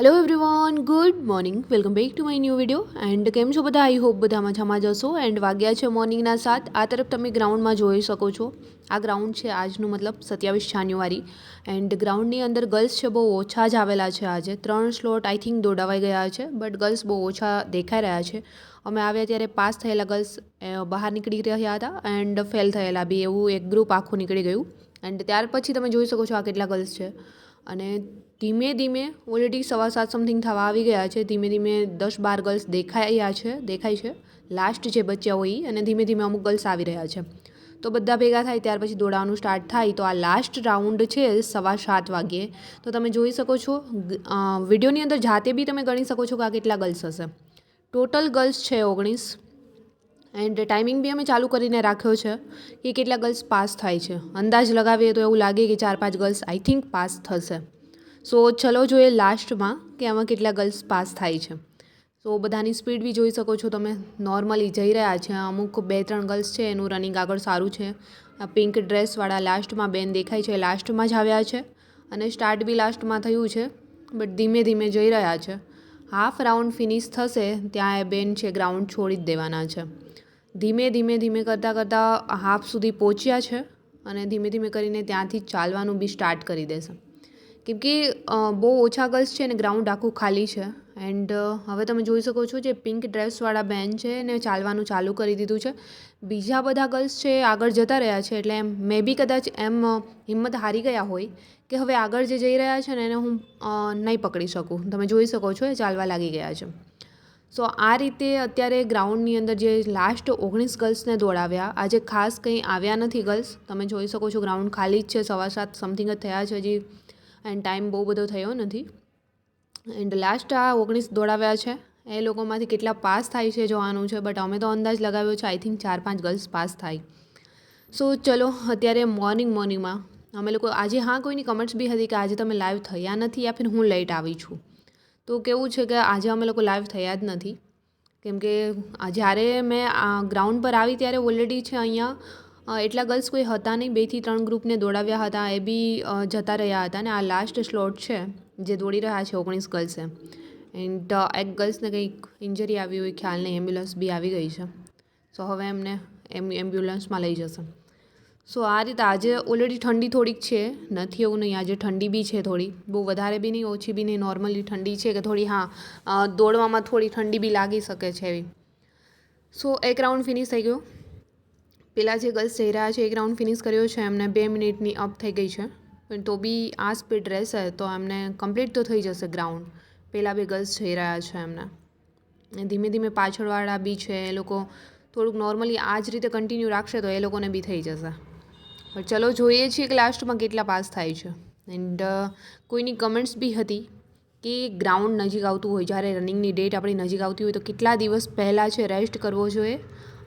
Hello everyone good morning welcome back to my new video and કેમ છો બધા? I hope બધા મજામાં જશો. એન્ડ વાગ્યા છે મોર્નિંગના સાત. આ તરફ તમે ગ્રાઉન્ડમાં જોઈ શકો છો. આ ગ્રાઉન્ડ છે આજનું મતલબ સત્યાવીસ જાન્યુઆરી. એન્ડ ગ્રાઉન્ડની અંદર ગર્લ્સ છે બહુ ઓછા જ આવેલા છે આજે. ત્રણ સ્લોટ આઈ થિંક દોડાવાઈ ગયા છે. બટ ગર્લ્સ બહુ ઓછા દેખાઈ રહ્યા છે. અમે આવ્યા ત્યારે પાસ થયેલા ગર્લ્સ બહાર નીકળી રહ્યા હતા એન્ડ ફેલ થયેલા બી. એવું એક ગ્રુપ આખું નીકળી ગયું. એન્ડ ત્યાર પછી તમે જોઈ શકો છો આ કેટલા ગર્લ્સ છે. અને ધીમે ધીમે ઓલરેડી સવા સાત સમથિંગ થવા આવી ગયા છે. ધીમે ધીમે દસ બાર ગર્લ્સ દેખાયા છે, દેખાય છે. લાસ્ટ જે બચ્યા હોય અને ધીમે ધીમે અમુક ગર્લ્સ આવી રહ્યા છે. તો બધા ભેગા થાય ત્યાર પછી દોડાવાનું સ્ટાર્ટ થાય. તો આ લાસ્ટ રાઉન્ડ છે સવા સાત વાગ્યે તો તમે જોઈ શકો છો વિડીયોની અંદર જાતે બી તમે ગણી શકો છો કે આ કેટલા ગર્લ્સ હશે. ટોટલ ગર્લ્સ છે ઓગણીસ. એન્ડ ટાઈમિંગ બી અમે ચાલુ કરીને રાખ્યો છે કે કેટલા ગર્લ્સ પાસ થાય છે. અંદાજ લગાવીએ તો એવું લાગે કે ચાર પાંચ ગર્લ્સ આઈ થિંક પાસ થશે. સો ચલો જોઈએ લાસ્ટમાં કે આમાં કેટલા ગર્લ્સ પાસ થાય છે. સો બધાની સ્પીડ બી જોઈ શકો છો તમે. નોર્મલી જઈ રહ્યા છે. અમુક બે ત્રણ ગર્લ્સ છે, એનું રનિંગ આગળ સારું છે. પિંક ડ્રેસવાળા લાસ્ટમાં બેન દેખાય છે લાસ્ટમાં જ આવ્યા છે. અને સ્ટાર્ટ બી લાસ્ટમાં થયું છે બટ ધીમે ધીમે જઈ રહ્યા છે. હાફ રાઉન્ડ ફિનિશ થશે, ત્યાં એ બેન છે ગ્રાઉન્ડ છોડી જ દેવાના છે. ધીમે ધીમે ધીમે કરતાં કરતાં હાફ સુધી પહોંચ્યા છે અને ધીમે ધીમે કરીને ત્યાંથી ચાલવાનું બી સ્ટાર્ટ કરી દેશે. કેમ કે બહુ ઓછા ગર્લ્સ છે ને ગ્રાઉન્ડ આખું ખાલી છે. એન્ડ હવે તમે જોઈ શકો છો જે પિંક ડ્રેસવાળા બેન છે ને ચાલવાનું ચાલુ કરી દીધું છે. બીજા બધા ગર્લ્સ છે આગળ જતા રહ્યા છે એટલે એમ, મે બી કદાચ એમ હિંમત હારી ગયા હોય કે હવે આગળ જે જઈ રહ્યા છે ને એને હું નહીં પકડી શકું. તમે જોઈ શકો છો એ ચાલવા લાગી ગયા છે. સો, આ રીતે અત્યારે ગ્રાઉન્ડની અંદર જે લાસ્ટ ઓગણીસ ગર્લ્સને દોડાવ્યા, આજે ખાસ કંઈ આવ્યા નથી ગર્લ્સ. તમે જોઈ શકો છો ગ્રાઉન્ડ ખાલી જ છે, સવા સાત સમથિંગ જ થયા છે હજી. એન્ડ ટાઈમ બહુ બધો થયો નથી. એન્ડ લાસ્ટ આ ઓગણીસ દોડાવ્યા છે. એ લોકોમાંથી કેટલા પાસ થાય છે જોવાનું છે બટ અમે તો અંદાજ લગાવ્યો છે આઈ થિંક ચાર પાંચ ગર્લ્સ પાસ થાય. સો ચલો, અત્યારે મોર્નિંગ મોર્નિંગમાં અમે લોકો, આજે હા કોઈની કમેન્ટ્સ બી હતી કે આજે તમે લાઈવ થયા નથી યા ફિર હું લેટ આવી છું. તો કેવું છે કે આજે અમે લોકો લાઈવ થયા જ નથી. કેમ કે જ્યારે મેં આ ગ્રાઉન્ડ પર આવી ત્યારે ઓલરેડી છે અહીંયા એટલા ગર્લ્સ કોઈ હતા નહીં. બેથી ત્રણ ગ્રુપને દોડાવ્યા હતા. એ બી જતા રહ્યા હતા અને આ લાસ્ટ સ્લોટ છે જે દોડી રહ્યા છે ઓગણીસ ગર્લ્સે એન્ડ એક ગર્લ્સને કંઈક ઇન્જરી આવી હોય, ખ્યાલ નહીં એમ્બ્યુલન્સ બી આવી ગઈ છે. સો હવે એમને એમ એમ્બ્યુલન્સમાં લઈ જશે. સો આ રીતે આજે ઓલરેડી ઠંડી થોડીક છે. નથી એવું નહીં, આજે ઠંડી બી છે થોડી. બહુ વધારે બી નહીં, ઓછી બી નહીં નોર્મલી ઠંડી છે કે થોડી, હા દોડવામાં થોડી ઠંડી બી લાગી શકે છે એવી. સો એક રાઉન્ડ ફિનિશ થઈ ગયો. પેલા જે ગર્લ્સ જઈ રહ્યા છે એક રાઉન્ડ ફિનિશ કર્યો છે, એમને બે મિનિટની અપ થઈ ગઈ છે. પણ તો બી આ સ્પીડ રહેશે, તો એમને કમ્પ્લીટ તો થઈ જશે ગ્રાઉન્ડ પહેલાં બે ગર્લ્સ જઈ રહ્યા છે એમને. ધીમે ધીમે પાછળવાળા બી છે, એ લોકો થોડુંક નોર્મલી આ જ રીતે કન્ટિન્યુ રાખશે તો એ લોકોને બી થઈ જશે. પણ ચલો જોઈએ છીએ કે લાસ્ટમાં કેટલા પાસ થાય છે. એન્ડ કોઈની કમેન્ટ્સ બી હતી કે ગ્રાઉન્ડ નજીક આવતું હોય, જ્યારે રનિંગની ડેટ આપણી નજીક આવતી હોય, તો કેટલા દિવસ પહેલાં છે રેસ્ટ કરવો જોઈએ?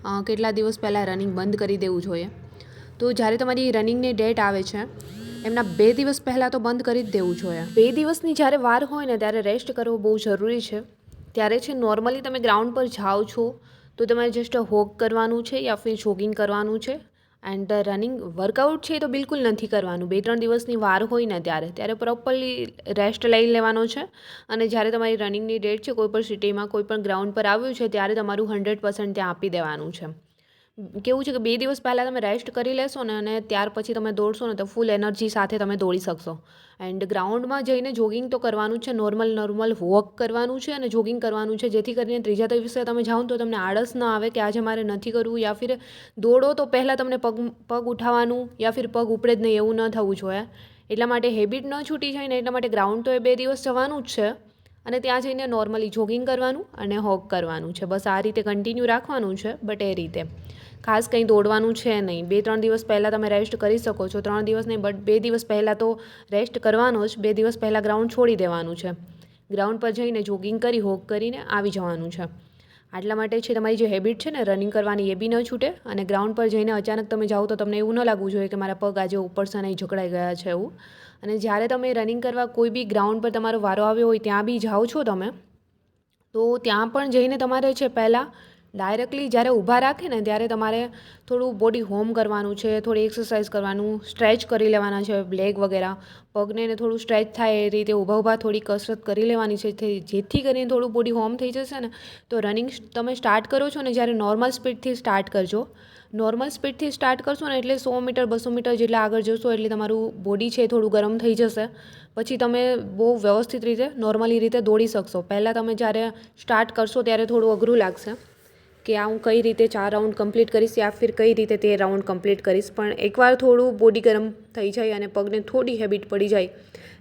કેટલા દિવસ પહેલાં રનિંગ બંધ કરી દેવું જોઈએ. તો જ્યારે તમારી રનિંગની ડેટ આવે છે, એમના બે દિવસ પહેલાં તો બંધ કરી જ દેવું જોઈએ. બે દિવસની જ્યારે વાર હોય ને ત્યારે રેસ્ટ કરવો બહુ જરૂરી છે. ત્યારે છે નોર્મલી તમે ગ્રાઉન્ડ પર જાઓ છો, તો તમારે જસ્ટ વોક કરવાનું છે યા ફિર જોગિંગ કરવાનું છે? એન્ડ રનિંગ વર્કઆઉટ છે તો બિલકુલ નથી કરવાનું. બે ત્રણ દિવસની વાર હોય ને ત્યારે ત્યારે પ્રોપરલી રેસ્ટ લઈ લેવાનો છે. અને જ્યારે તમારી રનિંગની ડેટ છે, કોઈ પણ સિટીમાં કોઈ પણ ગ્રાઉન્ડ પર આવ્યું છે, ત્યારે તમારું હંડ્રેડ પર્સન્ટ ત્યાં આપી દેવાનું છે. કેવું છે કે બે દિવસ પહેલાં તમે રેસ્ટ કરી લેશો ને અને ત્યાર પછી તમે દોડશો ને તો ફૂલ એનર્જી સાથે તમે દોડી શકશો. એન્ડ ગ્રાઉન્ડમાં જઈને જોગિંગ તો કરવાનું છે નોર્મલ નોર્મલ વોક કરવાનું છે અને જોગિંગ કરવાનું છે, જેથી કરીને ત્રીજા દિવસે તમે જાઓ તો તમને આળસ ન આવે કે આજે મારે નથી કરવું યા ફિર દોડો તો પહેલાં તમને પગ પગ ઉઠાવવાનું યા ફિર પગ ઉપડે જ નહીં એવું ન થવું જોઈએ. એટલા માટે હેબિટ ન છૂટી જાય ને એટલા માટે ગ્રાઉન્ડ તો એ બે દિવસ જવાનું જ છે. અને ત્યાં જઈને નોર્મલી જોગિંગ કરવાનું અને હોક કરવાનું છે. બસ આ રીતે કન્ટિન્યુ રાખવાનું છે બટ એ રીતે. ખાસ કંઈ દોડવાનું છે નહીં. બે, ત્રણ દિવસ પહેલાં તમે રેસ્ટ કરી શકો છો. ત્રણ દિવસ નહીં બટ બે દિવસ પહેલાં તો રેસ્ટ કરવાનો જ. બે દિવસ પહેલાં ગ્રાઉન્ડ છોડી દેવાનું છે. ગ્રાઉન્ડ પર જઈને જોગિંગ કરી હોક કરીને આવી જવાનું છે. આટલા માટે છે તમારી જે હેબિટ છે ને રનિંગ કરવાની એ બી ન છૂટે અને ગ્રાઉન્ડ પર જઈને અચાનક તમે જાઓ તો તમને એવું ન લાગવું જોઈએ કે મારા પગ આજે ઉપરસે નહીં જકડાઈ ગયા છે એવું. અને જ્યારે તમે રનિંગ કરવા કોઈ બી ગ્રાઉન્ડ પર તમારો વારો આવ્યો હોય, ત્યાં બી જાઓ છો તમે, તો ત્યાં પણ જઈને તમારે છે પહેલાં ડાયરેક્ટલી જ્યારે ઊભા રાખે ને ત્યારે તમારે થોડું બોડી હોમ કરવાનું છે, થોડી એક્સરસાઇઝ કરવાનું સ્ટ્રેચ કરી લેવાના છે લેગ વગેરે. પગને થોડું સ્ટ્રેચ થાય એ રીતે ઊભા ઊભા થોડી કસરત કરી લેવાની છે જેથી કરીને થોડું બોડી હોમ થઈ જશે ને. તો રનિંગ તમે સ્ટાર્ટ કરો છો ને જ્યારે નોર્મલ સ્પીડથી સ્ટાર્ટ કરજો. નોર્મલ સ્પીડથી સ્ટાર્ટ કરશો ને એટલે સો મીટર, બસો મીટર જેટલા આગળ જશો એટલે તમારું બોડી છે થોડું ગરમ થઈ જશે. પછી તમે બહુ વ્યવસ્થિત રીતે નોર્મલી રીતે દોડી શકશો. પહેલાં તમે જ્યારે સ્ટાર્ટ કરશો ત્યારે થોડું અઘરું લાગશે. કે આ હું કઈ રીતે ચાર રાઉન્ડ કમ્પ્લીટ કરીશ યા ફિર કઈ રીતે તે રાઉન્ડ કમ્પ્લીટ કરીશ. પણ એકવાર થોડું બોડી ગરમ થઈ જાય અને પગને થોડી હેબિટ પડી જાય,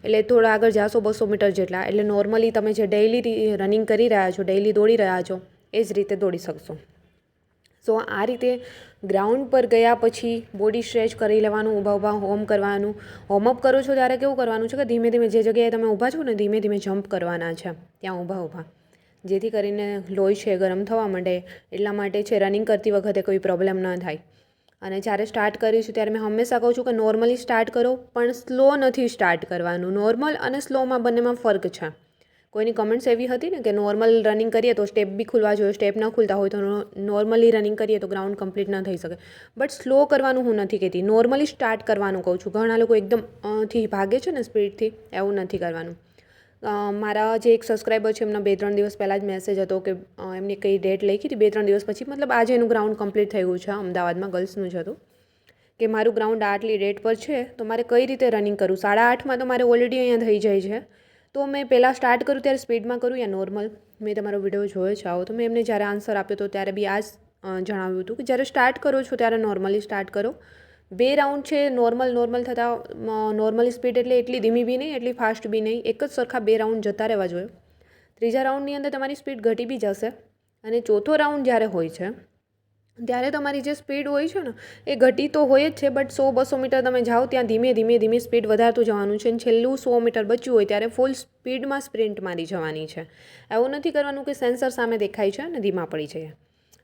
એટલે થોડા આગળ જાશો બસો મીટર જેટલા. એટલે નોર્મલી તમે જે ડેઇલી રનિંગ કરી રહ્યા છો ડેઇલી દોડી રહ્યા છો, એ જ રીતે દોડી શકશો. સો આ રીતે ગ્રાઉન્ડ પર ગયા પછી બોડી સ્ટ્રેચ કરી લેવાનું ઊભા ઊભા હોમ કરવાનું. હોમઅપ કરો છો ત્યારે કેવું કરવાનું છે કે ધીમે ધીમે જે જગ્યાએ તમે ઊભા છો ને ધીમે ધીમે જમ્પ કરવાના છે. ત્યાં ઊભા ઊભા જેથી કરીને લોહી છે ગરમ થવા માંડે, એટલા માટે છે રનિંગ કરતી વખતે કોઈ પ્રોબ્લેમ ન થાય. અને જ્યારે સ્ટાર્ટ કરીશું ત્યારે મેં હંમેશા કહું છું કે નોર્મલી સ્ટાર્ટ કરો, પણ સ્લો નથી સ્ટાર્ટ કરવાનું. નોર્મલ અને સ્લોમાં બંનેમાં ફરક છે. કોઈની કમેન્ટ્સ એવી હતી ને કે નોર્મલ રનિંગ કરીએ તો સ્ટેપ બી ખુલવા જોઈએ સ્ટેપ ન ખુલતા હોય તો નોર્મલી રનિંગ કરીએ તો ગ્રાઉન્ડ કમ્પ્લીટ ન થઈ શકે. બટ સ્લો કરવાનું હું નથી કહેતી. નોર્મલી સ્ટાર્ટ કરવાનું કહું છું. ઘણા લોકો એકદમથી ભાગે છે ને સ્પીડથી એવું નથી કરવાનું. મારા જે એક સબસ્ક્રાઈબર છે, એમના બે ત્રણ દિવસ પહેલાં જ મેસેજ હતો કે એમને કઈ ડેટ લખી હતી. બે ત્રણ દિવસ પછી, મતલબ આજે એનું ગ્રાઉન્ડ કમ્પ્લીટ થઈ ગયું છે અમદાવાદમાં ગર્લ્સનું જ હતું. કે મારું ગ્રાઉન્ડ આટલી ડેટ પર છે, તો મારે કઈ રીતે રનિંગ કરું? સાડા આઠમાં તો મારે ઓલરેડી અહીંયા થઈ જાય છે. તો મેં પહેલાં સ્ટાર્ટ કરું ત્યારે સ્પીડમાં કરું, યા નોર્મલ મેં તમારો વીડિયો જોયો છે, આવો. તો મેં એમને જ્યારે આન્સર આપ્યો હતો ત્યારે બી આ જણાવ્યું હતું કે, જ્યારે સ્ટાર્ટ કરો છો, ત્યારે નોર્મલી સ્ટાર્ટ કરો. બે રાઉન્ડ છે, નોર્મલ નોર્મલ થતાં નોર્મલ સ્પીડ એટલે એટલી ધીમી બી નહીં, એટલી ફાસ્ટ બી નહીં, એક જ સરખા બે રાઉન્ડ જતા રહેવા જોઈએ. ત્રીજા રાઉન્ડની અંદર તમારી સ્પીડ ઘટી બી જશે અને ચોથો રાઉન્ડ જ્યારે હોય છે, ત્યારે તમારી જે સ્પીડ હોય છે ને, એ ઘટી તો હોય જ છે, બટ સો, બસો મીટર તમે જાઓ ત્યાં ધીમે ધીમે ધીમે સ્પીડ વધારતું જવાનું છે અને છેલ્લું સો મીટર બચ્યું હોય ત્યારે ફૂલ સ્પીડમાં સ્પ્રિન્ટ મારી જવાની છે. એવું નથી કરવાનું કે સેન્સર સામે દેખાય છે અને ધીમા પડી જાય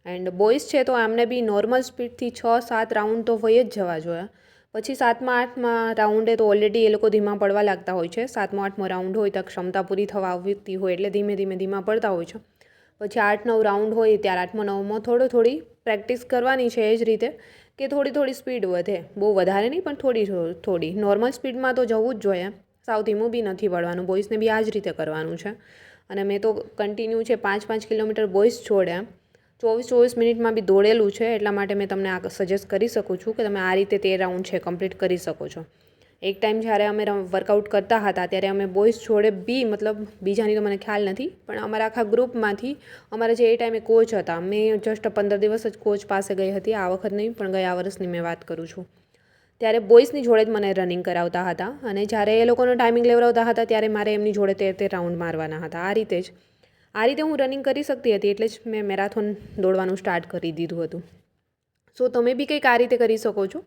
એન્ડ બોયઝ છે તો એમને બી નોર્મલ સ્પીડથી છ, સાત રાઉન્ડ તો હોય જ જવા જોઈએ. પછી સાતમા, આઠમા રાઉન્ડે તો ઓલરેડી એ લોકો ધીમા પડવા લાગતા હોય છે. સાતમો, આઠમો રાઉન્ડ હોય તો ક્ષમતા પૂરી થવા આવતી હોય એટલે ધીમે ધીમે, ધીમા પડતા હોય છે. પછી આઠ, નવ રાઉન્ડ હોય ત્યારે આઠમો, નવમો થોડો, થોડી પ્રેક્ટિસ કરવાની છે એ જ રીતે કે થોડી થોડી સ્પીડ વધે. બહુ વધારે નહીં, પણ થોડી થોડી નોર્મલ સ્પીડમાં તો જવું જ જોઈએ. સાવ ધીમું બી નથી પડવાનું બોયઝને બી આ જ રીતે કરવાનું છે. અને મેં તો કન્ટિન્યુ છે પાંચ પાંચ કિલોમીટર બોયઝ છોડ્યા. ચોવીસ ચોવીસ મિનિટમાં બી દોડેલું છે, એટલા માટે મેં તમને આ સજેસ્ટ કરી શકું છું કે તમે આ રીતે તે રાઉન્ડ છે કમ્પ્લીટ કરી શકો છો. એક ટાઈમ જ્યારે અમે વર્કઆઉટ કરતા હતા, ત્યારે અમે બોಯ್સ જોડે બી મતલબ બીજાની તો મને ખ્યાલ નથી, પણ અમારા આખા ગ્રુપમાંથી અમારા જે એ ટાઈમે કોચ હતા, મેં જસ્ટ પંદર દિવસ જ કોચ પાસે ગઈ હતી, આ વખત નહીં, પણ ગયા વર્ષની મેં વાત કરું છું. ત્યારે બોയ്સની જોડે જ મને રનિંગ કરાવતા હતા અને જ્યારે એ લોકોનો ટાઈમિંગ લેવડાવતા હતા, ત્યારે મારે એમની જોડે તેર તેર રાઉન્ડ મારવાના હતા, આ રીતે જ. આ રીતે હું રનિંગ કરી શકતી હતી એટલે જ મેં મેરાથોન દોડવાનું સ્ટાર્ટ કરી દીધું હતું. સો તમે બી કંઈક આ રીતે કરી શકો છો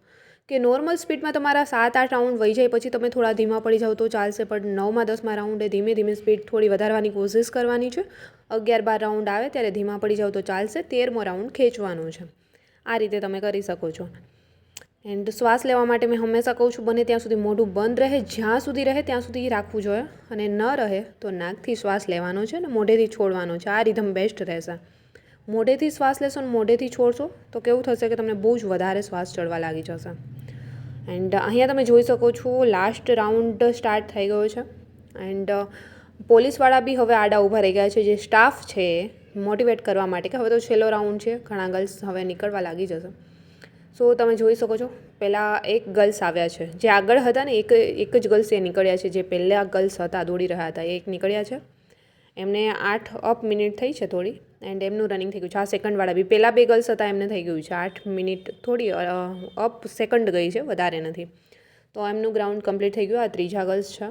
કે નોર્મલ સ્પીડમાં તમારા સાત આઠ રાઉન્ડ વહી જાય પછી તમે થોડા ધીમા પડી જાઓ તો ચાલશે, પણ નવમાં, દસમાં રાઉન્ડે ધીમે ધીમે સ્પીડ થોડી વધારવાની કોશિશ કરવાની છે. અગિયાર બાર રાઉન્ડ આવે ત્યારે ધીમા પડી જાઓ તો ચાલશે, તેરમો રાઉન્ડ ખેંચવાનો છે. આ રીતે તમે કરી શકો છો. એન્ડ શ્વાસ લેવા માટે મેં હંમેશા કહું છું, બને ત્યાં સુધી મોઢું બંધ રહે, જ્યાં સુધી રહે ત્યાં સુધી રાખવું જોઈએ. અને ન રહે તો નાકથી શ્વાસ લેવાનો છે ને મોઢેથી છોડવાનો છે. આ રીધમ બેસ્ટ રહેશે. મોઢેથી શ્વાસ લેશો ને મોઢેથી છોડશો તો કેવું થશે કે તમને બહુ જ વધારે શ્વાસ ચડવા લાગી જશે. એન્ડ અહીંયા તમે જોઈ શકો છો લાસ્ટ રાઉન્ડ સ્ટાર્ટ થઈ ગયો છે. એન્ડ પોલીસવાળા બી હવે આડા ઊભા રહી ગયા છે. જે સ્ટાફ છે મોટિવેટ કરવા માટે કે હવે તો છેલ્લો રાઉન્ડ છે, ઘણા ગર્લ્સ હવે નીકળવા લાગી જશે. સો તમે જોઈ શકો છો, પહેલાં એક ગર્લ્સ આવ્યા છે. જે આગળ હતા ને, એક એક જ ગર્લ્સ એ નીકળ્યા છે. જે પહેલાં ગર્લ્સ હતા, દોડી રહ્યા હતા. એ એક નીકળ્યા છે. એમને આઠ અપ મિનિટ થઈ છે થોડી એન્ડ એમનું રનિંગ થઈ ગયું છે. આ સેકન્ડવાળા બી. પહેલાં બે ગર્લ્સ હતા, એમને થઈ ગયું છે. આઠ મિનિટ થોડી અપ સેકન્ડ ગઈ છે, વધારે નથી. તો એમનું ગ્રાઉન્ડ કમ્પ્લીટ થઈ ગયું. આ ત્રીજા ગર્લ્સ છે.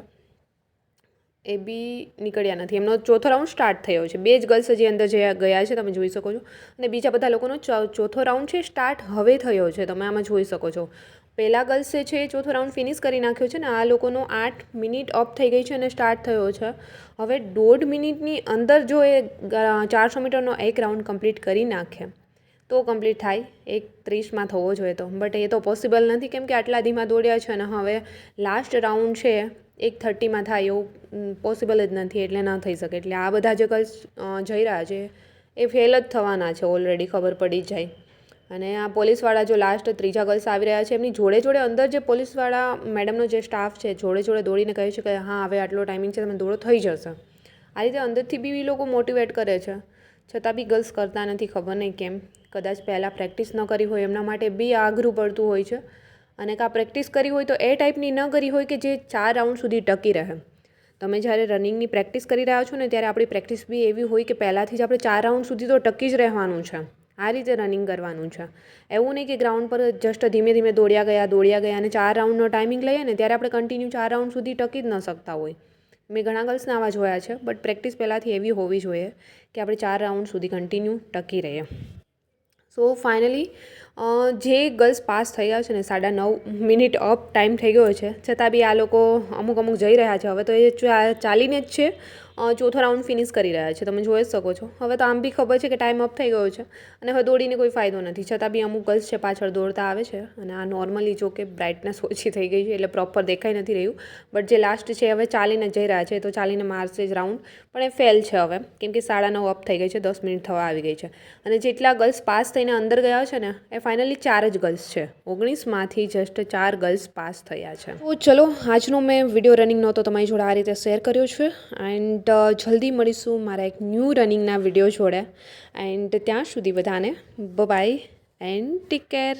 એ બી નીકળ્યા નથી. એમનો ચોથો રાઉન્ડ સ્ટાર્ટ થયો છે. બે જ ગર્લ્સ હજી અંદર જે ગયા છે, તમે જોઈ શકો છો. અને બીજા બધા લોકોનો ચોથો રાઉન્ડ છે સ્ટાર્ટ હવે થયો છે. તમે આમાં જોઈ શકો છો. પહેલાં ગર્લ્સે છે એ ચોથો રાઉન્ડ ફિનિશ કરી નાખ્યો છે ને, આ લોકોનો આઠ મિનિટ અપ થઈ ગઈ છે અને સ્ટાર્ટ થયો છે. હવે દોઢ મિનિટની અંદર જો એ ચારસો મીટરનો એક રાઉન્ડ કમ્પ્લીટ કરી નાખે તો કમ્પ્લીટ થાય. એક ત્રીસમાં થવો જોઈએ તો. બટ એ તો પોસિબલ નથી કેમ કે આટલા ધીમા દોડ્યા છે અને હવે લાસ્ટ રાઉન્ડ છે, એક થર્ટીમાં થાય એવું પોસિબલ જ નથી એટલે ન થઈ શકે. એટલે આ બધા જે ગર્લ્સ જઈ રહ્યા છે, એ ફેલ જ થવાના છે ઓલરેડી ખબર પડી જાય. અને આ પોલીસવાળા જો લાસ્ટ ત્રીજા ગર્લ્સ આવી રહ્યા છે, એમની જોડે જોડે અંદર જે પોલીસવાળા મેડમનો જે સ્ટાફ છે, જોડે જોડે દોડીને કહે છે કે, હા, હવે આટલો ટાઈમિંગ છે, તમે દોડો, થઈ જશે. આ રીતે અંદરથી બી લોકો મોટિવેટ કરે છે. છતાં બી ગર્લ્સ કરતા નથી, ખબર નહીં કેમ. કદાચ પહેલાં પ્રેક્ટિસ ન કરી હોય, એમના માટે બી આઘરું પડતું હોય છે. અને કાં પ્રેક્ટિસ કરી હોય તો એ ટાઈપની ન કરી હોય કે જે ચાર રાઉન્ડ સુધી ટકી રહે. તમે જ્યારે રનિંગની પ્રેક્ટિસ કરી રહ્યા છો ને, ત્યારે આપણી પ્રેક્ટિસ બી એવી હોય કે પહેલાંથી જ આપણે ચાર રાઉન્ડ સુધી તો ટકી જ રહેવાનું છે. આ રીતે રનિંગ કરવાનું છે. એવું નહીં કે ગ્રાઉન્ડ પર જસ્ટ ધીમે ધીમે દોડ્યા ગયા દોડ્યા ગયા અને ચાર રાઉન્ડનો ટાઈમિંગ લઈએ ને, ત્યારે આપણે કન્ટિન્યુ ચાર રાઉન્ડ સુધી ટકી જ ન શકતા હોય. મેં ઘણા ગર્લ્સના આવા જોયા છે બટ પ્રેક્ટિસ પહેલાંથી એવી હોવી જોઈએ કે આપણે ચાર રાઉન્ડ સુધી કન્ટિન્યુ ટકી રહીએ. સો ફાઇનલી જે ગર્લ્સ પાસ થઈ ગયા છે ને, સાડા નવ મિનિટ અપ ટાઈમ થઈ ગયો છે, છતાં બી આ લોકો અમુક અમુક જઈ રહ્યા છે. હવે તો એ ચાલીને જ છે ચોથો રાઉન્ડ ફિનિશ કરી રહ્યા છે. તમે જોઈ શકો છો. હવે તો આમ બી ખબર છે કે ટાઈમ અપ થઈ ગયો છે અને હવે દોડીને કોઈ ફાયદો નથી. છતાં બી અમુક ગર્લ્સ છે પાછળ દોડતા આવે છે અને આ નોર્મલી જો કે બ્રાઇટનેસ ઓછી થઈ ગઈ છે એટલે પ્રોપર દેખાઈ નથી રહ્યું. બટ જે લાસ્ટ છે હવે ચાલીને જઈ રહ્યા છે, તો ચાલીને મારશે જ રાઉન્ડ પણ એ ફેલ છે હવે. કેમ કે સાડા નવ અપ થઈ ગઈ છે, દસ મિનિટ થવા આવી ગઈ છે. અને જેટલા ગર્લ્સ પાસ થઈને અંદર ગયા છે ને, એ ફાઇનલી ચાર જ ગર્લ્સ છે. ઓગણીસમાંથી જસ્ટ ચાર ગર્લ્સ પાસ થયા છે. તો ચલો, આજનો મેં વીડિયો રનિંગનો તો તમારી જોડે આ રીતે શેર કર્યો છે. એન્ડ જલ્દી મળીશું. મારા એક ન્યૂ રનિંગના વીડિયો જોડે. એન્ડ ત્યાં સુધી બધાને બાય એન્ડ ટેક કેર